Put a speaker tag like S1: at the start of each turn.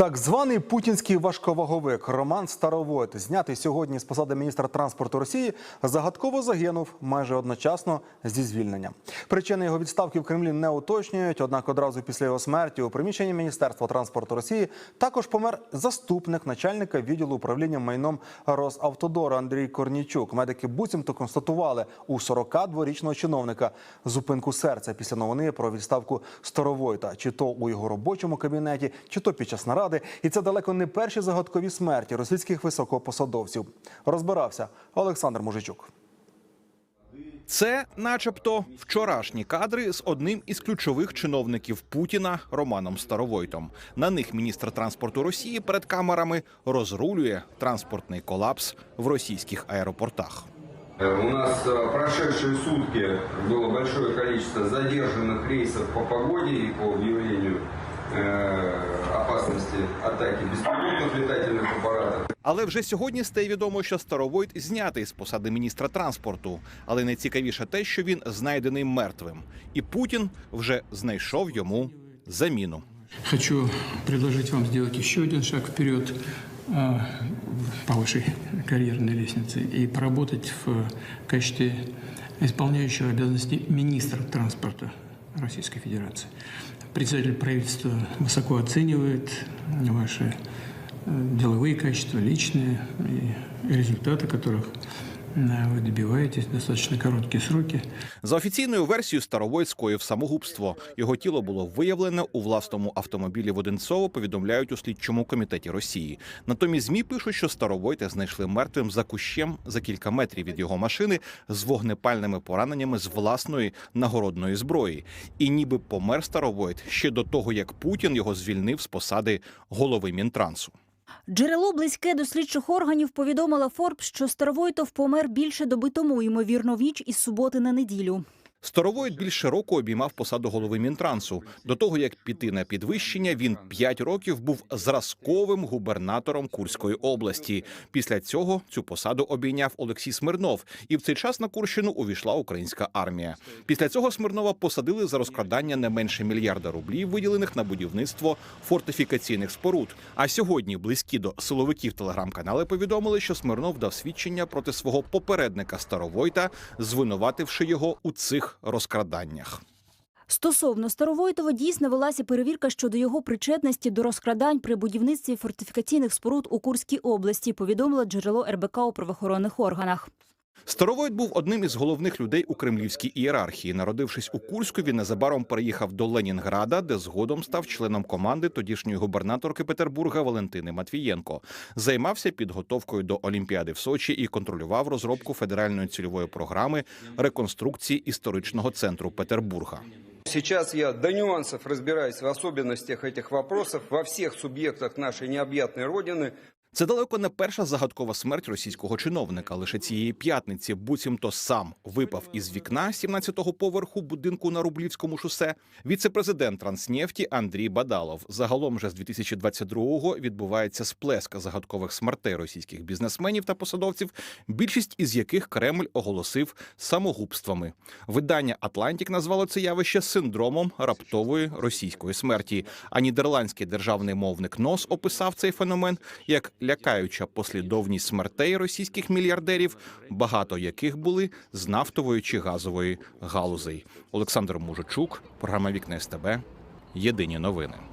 S1: Так званий путінський важковаговик Роман Старовойт, знятий сьогодні з посади міністра транспорту Росії, загадково загинув майже одночасно зі звільненням. Причини його відставки в Кремлі не уточнюють. Однак одразу після його смерті у приміщенні Міністерства транспорту Росії також помер заступник начальника відділу управління майном Росавтодору Андрій Корнічук. Медики буцімто констатували у 42-річного чиновника зупинку серця після новини про відставку Старовойта, чи то у його робочому кабінеті, чи то під час наради І це далеко не перші загадкові смерті російських високопосадовців. Розбирався Олександр Мужичук.
S2: Це, начебто, вчорашні кадри з одним із ключових чиновників Путіна Романом Старовойтом. На них міністр транспорту Росії перед камерами розрулює транспортний колапс в російських аеропортах.
S3: Э, У нас э, прошедшие сутки было большое количество задержанных рейсов по погоде и по объявлению э, опасности атаки беспилотных летательных аппаратов.
S2: Але вже сьогодні стає відомо, що Старовойт знятий з посади міністра транспорту. Але найцікавіше те, що він знайдений мертвим, і Путін вже знайшов йому заміну.
S4: Хочу предложить вам сделать еще один шаг вперед э, по вашей карьерной лестнице и поработать в качестве исполняющего обязанности министра транспорта Российской Федерации. Председатель правительства высоко оценивает ваши э, деловые качества, личные и результаты которых э, вы добиваетесь достаточно короткие сроки.
S2: За офіційною версією Старовойт скоїв самогубство. Його тіло було виявлене у власному автомобілі в Одинцово. Повідомляють у слідчому комітеті Росії. Натомість змі пишуть, що Старовойта знайшли мертвим за кущем за кілька метрів від його машини з вогнепальними пораненнями з власної нагородної зброї. І ніби помер Старовойт ще до того, як Путін його звільнив з посади голови Мінтрансу.
S5: Джерело близьке до слідчих органів повідомила Форбс, що Старовойтов помер більше доби тому, ймовірно, в ніч із суботи на неділю.
S2: Старовойт більше року обіймав посаду голови Мінтрансу. До того як піти на підвищення, він п'ять років був зразковим губернатором Курської області. Після цього цю посаду обійняв Олексій Смирнов, і в цей час на Курщину увійшла українська армія. Після цього Смирнова посадили за розкрадання не менше мільярда рублів, виділених на будівництво фортифікаційних споруд. А сьогодні близькі до силовиків телеграм-канали повідомили, що Смирнов дав свідчення проти свого попередника Старовойта, звинувативши його у цих розкраданнях.
S5: Стосовно Старовойтова дійсно велася перевірка щодо його причетності до розкрадань при будівництві фортифікаційних споруд у Курській області, повідомило джерело РБК у правоохоронних органах.
S2: Старовойт був одним із головних людей у кремлівській ієрархії. Народившись у Курську, він незабаром переїхав до Ленінграда, де згодом став членом команди тодішньої губернаторки Петербурга Валентини Матвієнко. Займався підготовкою до Олімпіади в Сочі і контролював розробку федеральної цільової програми реконструкції історичного центру Петербурга.
S3: Сейчас я до нюансов разбираюсь в особенностях этих вопросов во всех субъектах нашей необъятной Родины.
S2: Це далеко не перша загадкова смерть російського чиновника. Лише цієї п'ятниці буцімто сам випав із вікна 17-го поверху будинку на Рублівському шосе. Віце-президент Транснефті Андрій Бадалов. Загалом же з 2022-го відбувається сплеск загадкових смертей російських бізнесменів та посадовців, більшість із яких Кремль оголосив самогубствами. Видання Атлантік назвало це явище синдромом раптової російської смерті. А нідерландський державний мовник НОС описав цей феномен як лякаюча послідовність смертей російських мільярдерів, багато яких були з нафтової чи газової галузей. Олександр Мужичук, програма Вікне СТБ. Єдині новини.